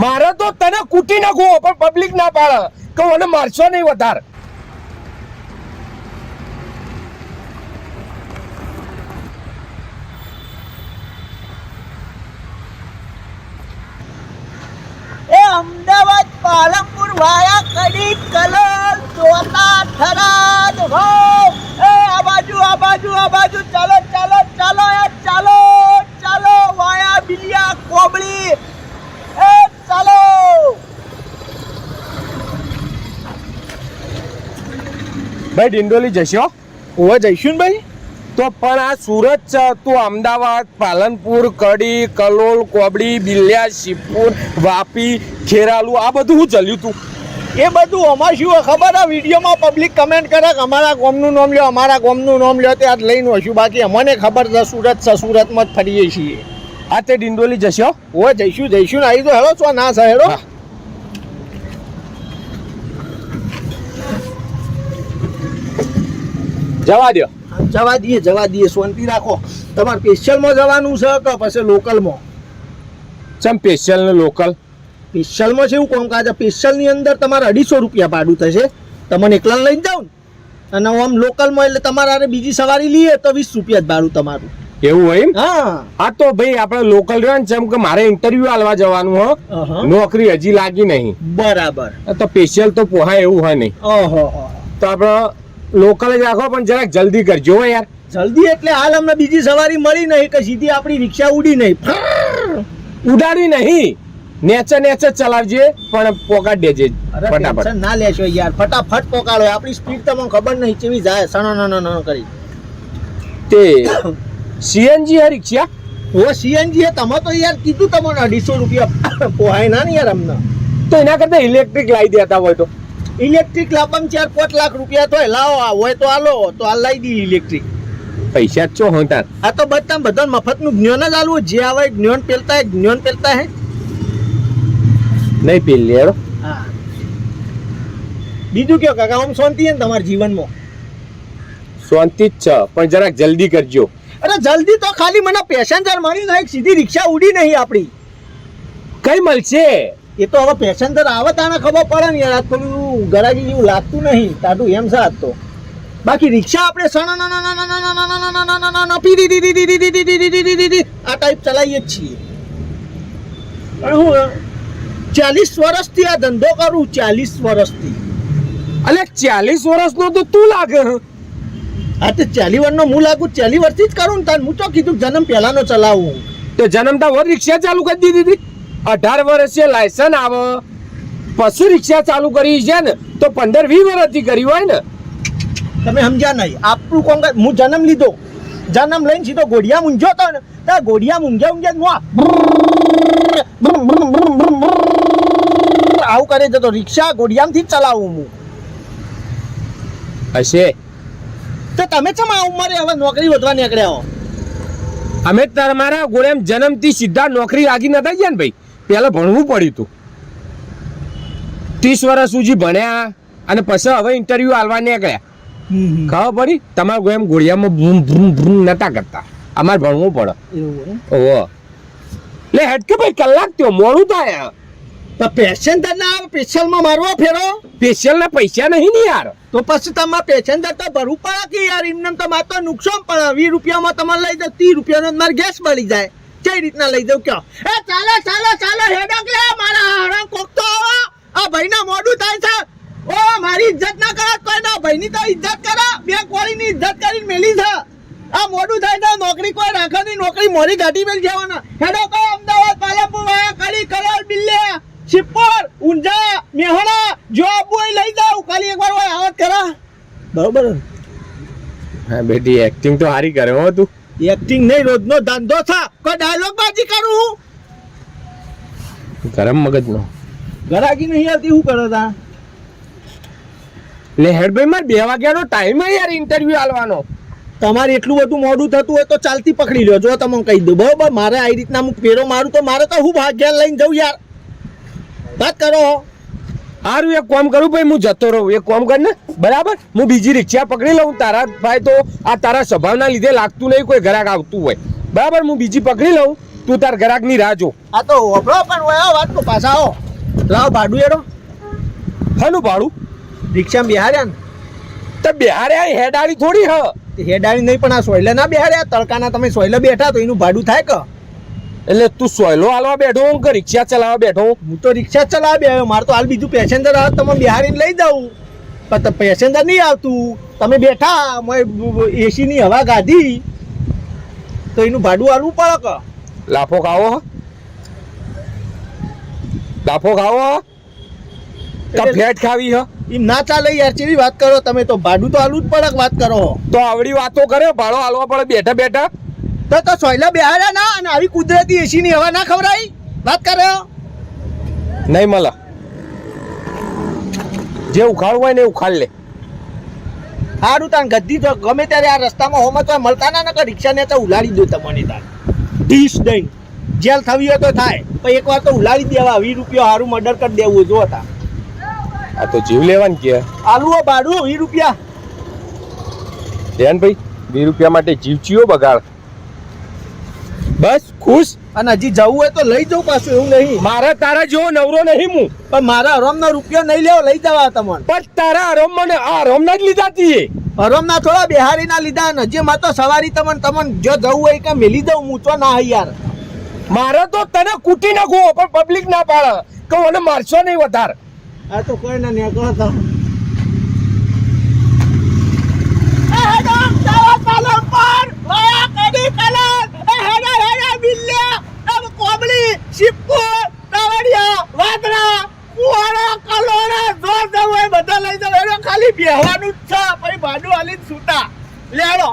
મારે તો તને કૂટી નાખવો, પણ પબ્લિક ના પાડે. કે મને મારશો નહીં વધારે. અમદાવાદ પાલનપુર વાયા કડી કલર, જોતા થરાદ વાવ એ આ બાજુ આ બાજુ આ બાજુ, ચાલો એ ચાલો ચાલો વાયા બિલિયા કોબળી એ ચાલો ભાઈ ડિંડોલી જશો? ઓવા જઈશું ભાઈ? તો પણ આ સુરત તું અમદાવાદ પાલનપુર કડી કલોલ કોબડી બિલિયા શિવપુર વાપી ખેરાલુ આ બધું હું ચલ્યું તું. એ બધું અમાર શું ખબર? આ વિડીયોમાં પબ્લિક કમેન્ટ કરે કે અમારા ગોમનું નામ લ્યો અમારા ગોમનું નામ લ્યો તે આજ લઈને હશું બાકી અમને ખબર છે સુરત છે સુરતમાં જ ફરીએ છીએ. આ તે ડિંડોલી જશો? ઓ જઈશું જઈશું ને આવી તો હેડો છો ના છે હેડો? જવા દો જવા દઈએ જવા દઈએ. શાંતિ રાખો. તમારે સ્પેશિયલમાં જવાનું છે કે પછી લોકલમાં ચમ સ્પેશિયલ ને લોકલ સ્પેશિયલમાં છે એવું કામકાજ છે? સ્પેશિયલની અંદર તમારે અઢીસો રૂપિયા ભાડું થશે. તમને એકલા લઈને જાઓ ને? અને આમ લોકલમાં એટલે તમારે બીજી સવારી લઈએ તો વીસ રૂપિયા જ ભાડું તમારું. એવું હોય હા. હા તો ભાઈ આપણે લોકલ રહ્યો ને જેમ કે મારે ઇન્ટરવ્યુ આલવા જવાનું હો. નોકરી હજી લાગી નહીં. બરાબર. તો સ્પેશિયલ તો પોહા એવું હોય નહીં. ઓહો તો આપણે લોકલ જ રાખો પણ જરાક જલ્દી કરજો યાર. જલ્દી એટલે હાલ અમને બીજી સવારી મળી નહીં કે સીધી આપણી રિક્ષા ઉડી નહીં. ઉડાડી નહીં. નેચે નેચે ચલાવજે પણ પોકાડ દેજે ફટાફટ. ના લેશો યાર ફટાફટ પોકાડો આપણી સ્પીડ તમને ખબર નહીં કેવી જાય. સણો ન ન ન કરી. તે સીએનજી હે રિક્ષા? ઓ સીએનજી હે? તમે તો યાર કીધું તમને અઢીસો રૂપિયા પોહાય ના ને યાર અમને. તો એના કરતા ઇલેક્ટ્રિક લાવી દેતા હોય તો. ઇલેક્ટ્રિક લાવવામાં ચાર પાંચ લાખ રૂપિયા તો લાવો આ હોય તો આલો તો આ લાવી દઈએ ઇલેક્ટ્રિક પૈસા હોય તાર. આ તો બધા બધા મફતનું જ્ઞાન જ આલવું જે આવે જ્ઞાન પેલતા હે જ્ઞાન પેલતા હે. નહીં પેલ લે હા. બીજું કયો કાકા આમ શાંતિ હે ને તમારા જીવનમાં? શાંતિ જ છે પણ જરાક જલ્દી કરજો. અરે જલ્દી તો ખાલી મને પેસેન્જર મળી એક સીધી રિક્ષા ઉડી નહીં આપણી કઈ મળશે? એ તો હવે પેસેન્જર આવે તાને ખબર પડે ને યાર આ એવું ગરાજી જેવું લાગતું નહીં તાટું એમ સાથ તો બાકી રિક્ષા આપણે આ ટાઈપ ચલાવીએ જ છીએ પણ હું ચાલીસ વર્ષથી આ ધંધો કરું ચાલીસ વર્ષથી અલે ચાલીસ વર્ષનો તો તું લાગે આ તો ચાલી વર્ષનો હું લાગુ ચાલી વર્ષથી જ કરું ને તાર હું તો કીધું જન્મ પહેલાનો ચલાવું તો જન્મતા વર રિક્ષા ચાલુ કરી દીધી હતી અઢાર વર્ષે લાયસન્સ આવે પછી રિક્ષા ચાલુ કરી છે ને તો પંદર વીસ વર્ષથી કરી હોય ને. તમે સમજ્યા નહીં. આપણું કોમ હું જન્મ લીધો. જન્મ લઈને સીધો ગોડિયા મૂંઝ્યો તો ને. ત્યાં ગોડિયા મૂંઝ્યા મૂંઝ્યા હું આવું કરે જતો રિક્ષા ગોડિયામથી જ ચલાવું હું. હશે. તો તમે ચમ આ ઉંમરે હવે નોકરી વધવા નીકળ્યા હો? અમે તમારા ગોળેમ જન્મથી સીધા નોકરી લાગી નતા ગયા ને ભાઈ. પહેલાં ભણવું પડ્યું હતું. ત્રીસ વર્ષ સુધી ભણ્યા અને પછી હવે ઇન્ટરવ્યુ આલવા નીકળ્યા. ખબર પડી? તમારા એમ ગોળિયામાં ભૂમ ભૂમ ભૂમ નતા કરતા. અમારે ભણવું પડે? ઓહો. લે હટકે ભાઈ કલાક થયો મોડું થાય. તો પેસેન્જર ના આવે પેશલમાં મારવા ફેરો? સ્પેશિયલ ના પૈસા નહીં ને યાર. તો પછી તમારે પેસેન્જર તો ભરવું પડે કે યાર? એમને તો મારે તો નુકસાન પડે. વીસ રૂપિયામાં તમારે લઈ જાવ ત્રીસ રૂપિયાનો મારે ગેસ મળી જાય. કઈ રીતના લઈ જાવ કયો એ ચાલો ચાલો ચાલો હેડો કે મારા કોક તો આ ભાઈના મોઢું થાય છે. ઓ મારી ઇજ્જત ના કરો કોઈ ના ભાઈની તો ઇજ્જત કરો. બે કોળીની ઇજ્જત કરીને મેલી છે. આ મોઢું થાય છે નોકરી કોઈ રાખવાની નોકરી મોરી ગાડી મેલ જવાના. હેડો તો અમદાવાદ પાલનપુર વાયા કડી કલર બિલ્લે શિવપુર ઊંઝા મેહણા જો આપવું હોય લઈ જાવ ખાલી એકવાર હોય આવત કરા. બરોબર? હા બેટી એક્ટિંગ તો સારી કરે હો તું. એક્ટિંગ નહીં રોજનો ધંધો થા કોઈ ડાયલોગ બાજી કરું? ગરમ મગજનો. ગરાકી નહીં આવતી શું કરો તા? લે હેડ મારે બે વાગ્યાનો ટાઈમ હે યાર ઇન્ટરવ્યુ આલવાનો. તમારે એટલું બધું મોડું થતું હોય તો ચાલતી પકડી લો જો તમને કહી દઉં. બરોબર? મારે આ રીતના હું ફેરો મારું તો મારે તો હું ભાગ્યા લઈને જઉં યાર. વાત કરો. સારું એક કોમ કરું ભાઈ હું જતો રહું. એક કોમ કર ને બરાબર? હું બીજી રિક્ષા પકડી લઉં. તારા ભાઈ તો આ તારા સ્વભાવના લીધે લાગતું નહીં કોઈ ઘરાક આવતું હોય. બરાબર? હું બીજી પકડી લઉં. તું તાર ગ્રાહકની રાહ જો. આ તો હોભળો પણ વાત તો પાછા આવો લાવ ભાડું એડો હેલું ભાડું? રિક્ષા બિહાર્યા ને? તો બિહાર્યા હેડાળી થોડી હ. હેડાળી નહીં પણ આ સોયલે ના બિહાર્યા. તડકાના તમે સોયલે બેઠા તો એનું ભાડું થાય કે? એટલે તું સોયલો હાલવા બેઠો હું કે રિક્ષા ચલાવવા બેઠો હું? તો રિક્ષા જ બેઠો મારે તો હાલ બીજું પેસેન્જર આવે તમે બિહારીને લઈ જાઉં. પણ પેસેન્જર નહીં આવતું. તમે બેઠા એસી ની હવા ગાધી. તો એનું ભાડું હાલવું પડે કે? લાફો ખાવો હ? લાફો ખાવો હ. ફ્લેટ ખાવી હ. એમ ના ચાલે યાર ચેવી વાત કરો? તમે તો ભાડું તો આલું જ પડે વાત કરો? તો આવડી વાતો કરે ભાડો હાલવા પડે બેઠા બેઠા. તો તો સોયલા બેહાડા ના અને આવી કુદરતી એસી ની હવા ના ખવરાઈ વાત કરે. નહીં મળે. જે ઉખાડવું હોય ને ઉખાડ લે. સારું તાન ગદ્દી તો ગમે ત્યારે આ રસ્તામાં હોમત હોય મળતા ના નકર રિક્ષા ને તો ઉલાડી દો તમને તાર. ઢીસ દઈ જેલ થવી હોય તો થાય. પણ એકવાર તો ઉલાડી દેવા વીસ રૂપિયા સારું મર્ડર કરી દેવું જો હતા. આ તો જીવ લેવાનું કે. આલુ ભાડું વીસ રૂપિયા. ધ્યાન ભાઈ વીસ રૂપિયા માટે જીવચીઓ બગાડ. બસ ખુશ? અને હજી જવું હોય તો લઈ જવું પાછું એવું નહીં. મારા તારા જેવો નવરો નહીં હું. પણ મારા હરોમનો રૂપિયો નહીં લેવો લઈ જવા તમને. પણ તારા આરામ મને આરામના જ લીધા તીએ. હરોમના થોડા બિહારી ના લીધા ને જે માં તો સવારી તમને તમને જો જવું હોય કે મેલી દઉં હું તો ના યાર મારે તો તને કૂટી નાખવો પણ પબ્લિક ના પાડે. કે મને મારશો નહીં વધારે. આ તો કોઈ ના નીકળો તો ખાલી બેહવાનું જ છે. પછી ભાડું હાલી સુતા. લેડો.